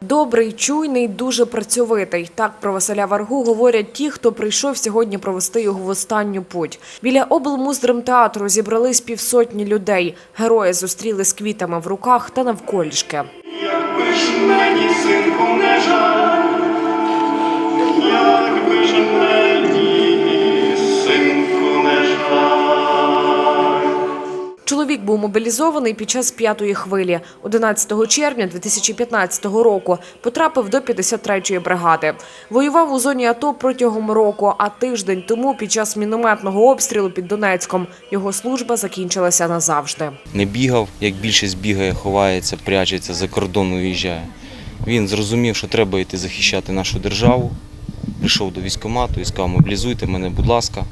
Добрий, чуйний, дуже працьовитий. Так про Василя Варгу говорять ті, хто прийшов сьогодні провести його в останню путь. Біля облмуздрамтеатру зібрались півсотні людей. Герої зустріли з квітами в руках та навколішки. Якби ж мені, був мобілізований під час п'ятої хвилі. 11 червня 2015 року потрапив до 53-ї бригади. Воював у зоні АТО протягом року, а тиждень тому під час мінометного обстрілу під Донецьком його служба закінчилася назавжди. не бігав, як більшість бігає, ховається, прячеться, за кордон виїжджає. Він зрозумів, що треба йти захищати нашу державу. Прийшов до військкомату і сказав, мобілізуйте мене, будь ласка,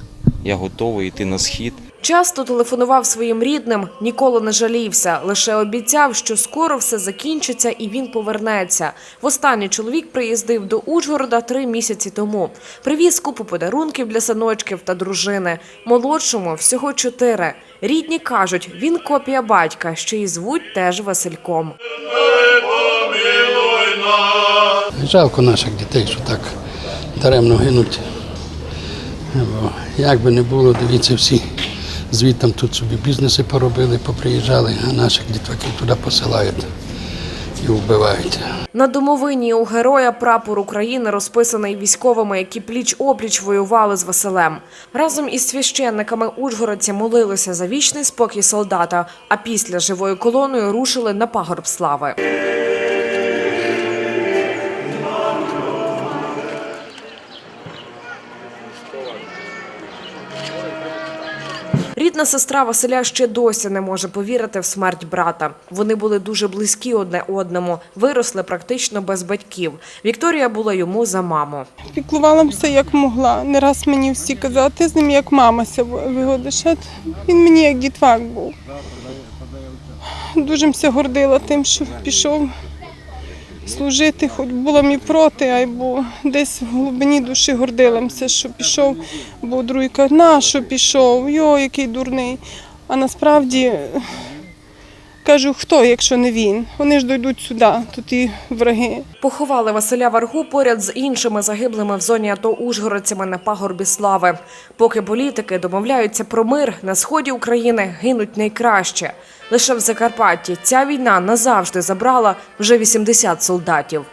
я готовий йти на схід. Часто телефонував своїм рідним, ніколи не жалівся, лише обіцяв, що скоро все закінчиться і він повернеться. Востаннє чоловік приїздив до Ужгорода три місяці тому. Привіз купу подарунків для синочків та дружини. Молодшому всього чотири. Рідні кажуть, він копія батька, ще й звуть теж Васильком. Жалко наших дітей, що так даремно гинуть. Бо як би не було, дивіться, всі звідти тут собі бізнеси поробили, поприїжджали, а наших дітваків туди посилають і вбивають. На домовині у героя прапор України розписаний військовими, які пліч-опліч воювали з Василем. Разом із священниками ужгородці молилися за вічний спокій солдата, а після живою колоною рушили на пагорб слави. Рідна сестра Василя ще досі не може повірити в смерть брата. Вони були дуже близькі одне одному, виросли практично без батьків. Вікторія була йому за маму. Піклувалася як могла. Не раз мені всі казали, ти з ним як мамася вигодиш. Він мені як дітвак був. Дуже мся гордила тим, що пішов служити, хоч було мені проти, а десь в глибині душі гордилася, що пішов, бо другий каже, на що пішов, йо, який дурний. А насправді кажу, хто, якщо не він? Вони ж дойдуть сюди, тут і враги. Поховали Василя Варгу поряд з іншими загиблими в зоні АТО ужгородцями на пагорбі слави. Поки політики домовляються про мир, на сході України гинуть найкраще. Лише в Закарпатті ця війна назавжди забрала вже 80 солдатів.